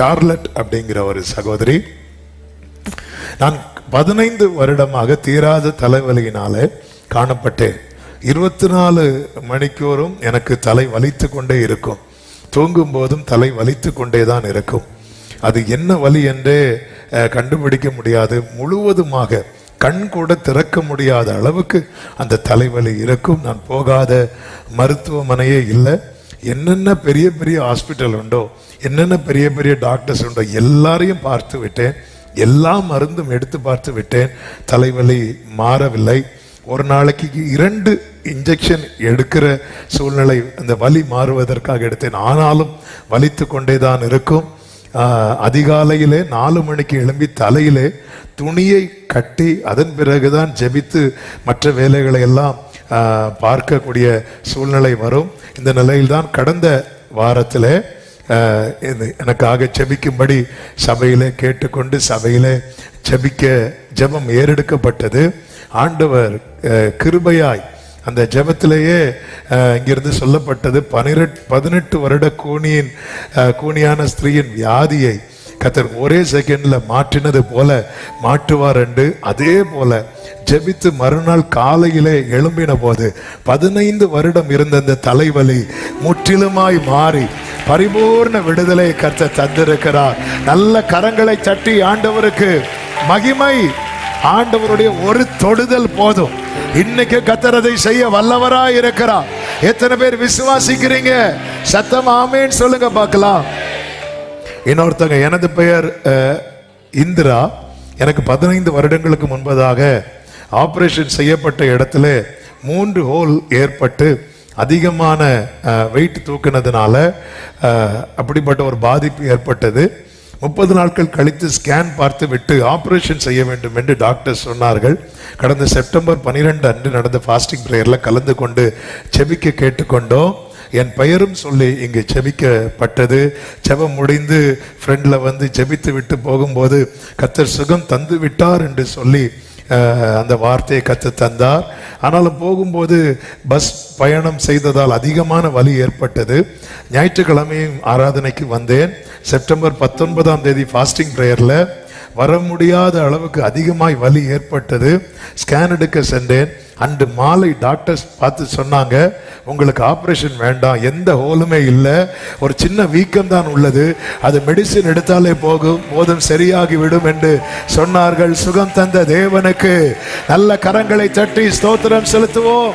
சார்லட் அப்படிங்கிற ஒரு சகோதரி. நான் பதினைந்து வருடமாக தீராத தலைவலியினாலே காணப்பட்டேன். இருபத்தி நாலு மணிக்கூறும் எனக்கு தலை வலித்து கொண்டே இருக்கும். தூங்கும் போதும் தலை வலித்து கொண்டே தான் இருக்கும். அது என்ன வலி என்றே கண்டுபிடிக்க முடியாது. முழுவதுமாக கண் கூட திறக்க முடியாத அளவுக்கு அந்த தலைவலி இருக்கும். நான் போகாத மருத்துவமனையே இல்லை. என்னென்ன பெரிய பெரிய ஹாஸ்பிட்டல் உண்டோ என்னென்ன பெரிய பெரிய டாக்டர்ஸ் உண்டோ எல்லாரையும் பார்த்து விட்டேன். எல்லா மருந்தும் எடுத்து பார்த்து விட்டேன். தலைவலி மாறவில்லை. ஒரு நாளைக்கு இரண்டு இன்ஜெக்ஷன் எடுக்கிற சூழ்நிலை அந்த வலி மாறுவதற்காக எடுத்தேன். ஆனாலும் வலித்து கொண்டே தான் இருக்கும். அதிகாலையிலே நாலு மணிக்கு எழும்பி தலையிலே துணியை கட்டி அதன் பிறகுதான் ஜெபித்து மற்ற வேலைகளை எல்லாம் பார்க்கக்கூடிய சூழ்நிலை வரும். இந்த நிலையில்தான் கடந்த வாரத்தில் இது- எனக்காக ஜெபிக்கும்படி சபையிலே கேட்டுக்கொண்டு சபையிலே ஜெபிக்க ஜபம் ஏறெடுக்கப்பட்டது. ஆண்டவர் கிருபையாய் அந்த ஜபத்திலேயே இங்கிருந்து சொல்லப்பட்டது. பனிரெட் பதினெட்டு வருட கூனியின் கூனியான ஸ்திரீயின் வியாதியை கத்தர் ஒரே செகண்ட்ல மாற்றினது போல மாட்டுவார் என்று அதே போல ஜெபித்து மறுநாள் காலையிலே எழும்பின போது பதினைந்து வருடம் இருந்த அந்த தலைவலி முற்றிலுமாய் மாறி பரிபூர்ண விடுதலை கத்த தந்திருக்கிறார். நல்ல கரங்களை தட்டி ஆண்டவருக்கு மகிமை. ஆண்டவருடைய ஒரு தொடுதல் போதும். இன்னைக்கு கத்தரதை செய்ய வல்லவராய் இருக்கிறார். எத்தனை பேர் விசுவாசிக்கிறீங்க? சத்தம் ஆமேன்னு சொல்லுங்க பார்க்கலாம். இன்னொருத்தங்க எனது பெயர் இந்திரா. எனக்கு பதினைந்து வருடங்களுக்கு முன்பதாக ஆப்ரேஷன் செய்யப்பட்ட இடத்துல மூன்று ஹோல் ஏற்பட்டு அதிகமான வெயிட் தூக்கினதுனால அப்படிப்பட்ட ஒரு பாதிப்பு ஏற்பட்டது. முப்பது நாட்கள் கழித்து ஸ்கேன் பார்த்து விட்டு ஆப்ரேஷன் செய்ய வேண்டும் என்று டாக்டர் சொன்னார்கள். கடந்த செப்டம்பர் 12 அன்று நடந்த ஃபாஸ்டிங் ப்ரேயரில் கலந்து கொண்டு செபிக்க கேட்டுக்கொண்டோம். என் பெயரும் சொல்லி இங்கு ஜெபிக்கப்பட்டது ஜெபம் முடிந்து ஃப்ரெண்டில் வந்து ஜெபித்து விட்டு போகும்போது கத்தர் சுகம் தந்து விட்டார் என்று சொல்லி அந்த வார்த்தையை கத்து தந்தார். ஆனாலும் போகும்போது பஸ் பயணம் செய்ததால் அதிகமான வலி ஏற்பட்டது. ஞாயிற்றுக்கிழமையும் ஆராதனைக்கு வந்தேன். செப்டம்பர் பத்தொன்பதாம் தேதி ஃபாஸ்டிங் ப்ரேயரில் வர முடியாத அளவுக்கு அதிகமாய் வலி ஏற்பட்டது. ஸ்கேன் எடுக்க சென்றேன். அன்று மாலை டாக்டர்ஸ் பார்த்து சொன்னாங்க உங்களுக்கு ஆப்ரேஷன் வேண்டாம் எந்த ஹோலுமே இல்லை. ஒரு சின்ன வீக்கம் தான் உள்ளது. அது மெடிசின் எடுத்தாலே போகும் போதும் சரியாகி விடும் என்று சொன்னார்கள். சுகம் தந்த தேவனுக்கு நல்ல கரங்களை தட்டி ஸ்தோத்திரம் செலுத்துவோம்.